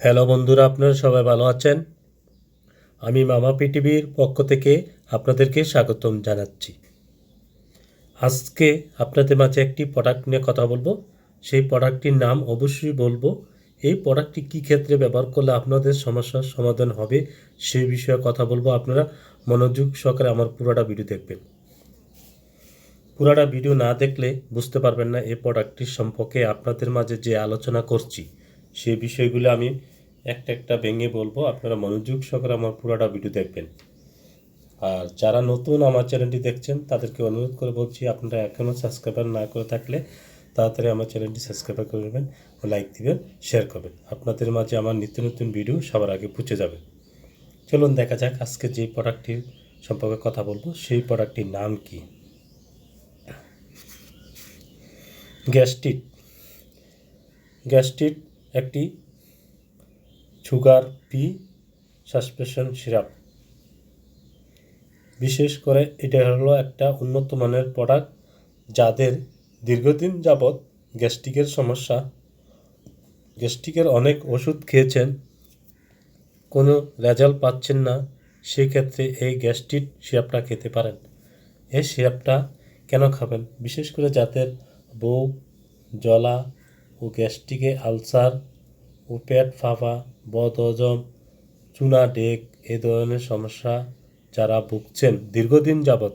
Hello বন্ধুরা, আপনারা সবাই ভালো আছেন? আমি মামা পৃথিবীর পক্ষ থেকে আপনাদেরকে স্বাগতম জানাচ্ছি। আজকে আপনাদের মাঝে একটি প্রোডাক্ট নিয়ে কথা বলব। সেই প্রোডাক্টটির নাম অবশ্যই বলব। এই প্রোডাক্টটি কী ক্ষেত্রে ব্যবহার করলে আপনাদের সমস্যার সমাধান হবে সেই বিষয়ে কথা বলব। আপনারা মনোযোগ সহকারে আমার পুরোটা ভিডিও দেখবেন। পুরোটা ভিডিও না দেখলে বুঝতে পারবেন না এই প্রোডাক্টটির সম্পর্কে আপনাদের মাঝে যে আলোচনা করছি। সেই বিষয়গুলো আমি একটা একটা ভেঙে বলব। আপনারা মনোযোগ সহকারে আমার পুরোটা ভিডিও দেখবেন। আর যারা নতুন আমার চ্যানেলটি দেখছেন, তাদেরকে অনুরোধ করে বলছি, আপনারা এখনও সাবস্ক্রাইবার না করে থাকলে তাড়াতাড়ি আমার চ্যানেলটি সাবস্ক্রাইব করে নেবেন ও লাইক দিবেন শেয়ার করবেন। আপনাদের মাঝে আমার নিত্য নতুন ভিডিও সবার আগে পৌঁছে যাবে। চলুন দেখা যাক আজকে যে প্রোডাক্টটির সম্পর্কে কথা বলব, সেই প্রোডাক্টটির নাম কি? গ্যাস্ট্রিট গ্যাস্ট্রিট একটি সুগার পি সাসপেনশন সিরাপ। বিশেষ করে এটা হলো একটা উন্নত মানের প্রোডাক্ট যাদের দীর্ঘদিন যাবৎ গ্যাস্ট্রিকের সমস্যা গ্যাস্ট্রিকের অনেক ওষুধ খেয়েছেন, কোনো রেজাল্ট পাচ্ছেন না, সেক্ষেত্রে এই গ্যাস্ট্রিক সিরাপটা খেতে পারেন। এই সিরাপটা কেন খাবেন? বিশেষ করে যাদের বুক জলা গ্যাস্ট্রিকে আলসার ও পেট ফাঁপা বদ হজম চুনা ডেক এ ধরনের সমস্যা যারা ভুগছেন দীর্ঘদিন যাবৎ,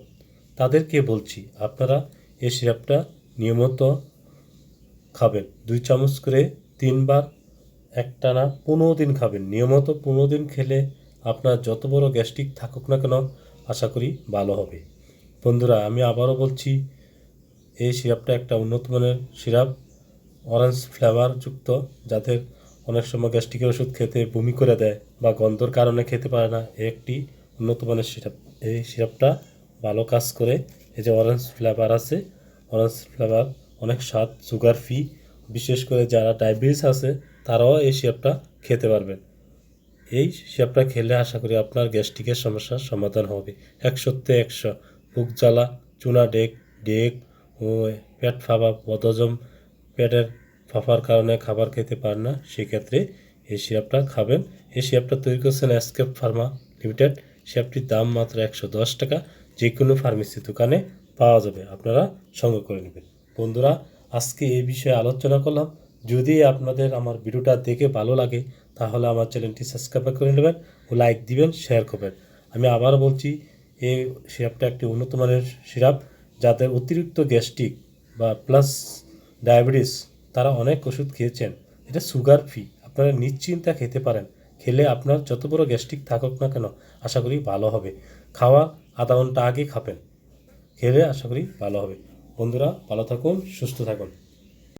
তাদেরকে বলছি আপনারা এই সিরাপটা নিয়মিত খাবেন। দুই চামচ করে তিনবার একটানা পনেরো দিন খাবেন। নিয়মিত পনেরো দিন খেলে আপনার যত বড় গ্যাস্ট্রিক থাকুক না কেন, আশা করি ভালো হবে। বন্ধুরা, আমি আবারও বলছি, এই সিরাপটা একটা উন্নত মানের সিরাপ। অরেঞ্জ ফ্লেভার যুক্ত যাদের অনেক সময় গ্যাস্ট্রিকের ওষুধ খেতে বমি করে দেয় বা গন্ধর কারণে খেতে পারে না। একটি উন্নত মানের সিরাপ। এই সিরাপটা ভালো কাজ করে। এই যে অরেঞ্জ ফ্লেভার আছে, অরেঞ্জ ফ্লেভার অনেক স্বাদ, সুগার ফ্রি। বিশেষ করে যারা ডায়াবেটিস আছে, তারাও এই সিরাপটা খেতে পারবেন। এই সিরাপটা খেলে আশা করি আপনার গ্যাস্ট্রিকের সমস্যার সমাধান হবে। একশোতে একশো। বুক জ্বালা, চুনা ডেক ডেক ও পেট ফাঁপা, বদহজম পেটের ফাঁপার কারণে খাবার খেতে পারে না, সেক্ষেত্রে এই সিরাপটা খাবেন। এই সিরাপটা তৈরি করছেন এসকেপ ফার্মা লিমিটেড সিরাপটির দাম মাত্র একশো দশ টাকা। যে কোনো ফার্মেসি দোকানে পাওয়া যাবে। আপনারা সংগ্রহ করে নেবেন। বন্ধুরা, আজকে এই বিষয়ে আলোচনা করলাম। যদি আপনাদের আমার ভিডিওটা দেখে ভালো লাগে, তাহলে আমার চ্যানেলটি সাবস্ক্রাইব করে নেবেন ও লাইক দিবেন, শেয়ার করবেন। আমি আবার বলছি এই সিরাপটা একটি উন্নত মানের সিরাপ, যাদের অতিরিক্ত গ্যাস্ট্রিক বা প্লাস ডায়াবেটিস, তারা অনেক ওষুধ খেয়েছেন। এটা সুগার ফ্রি। আপনারা নিশ্চিন্তা খেতে পারেন। খেলে আপনার যত বড় গ্যাস্ট্রিক থাকুক না কেন, আশা করি ভালো হবে। খাওয়া আধা ঘণ্টা আগে খাবেন। খেলে আশা করি ভালো হবে। বন্ধুরা, ভালো থাকুন, সুস্থ থাকুন।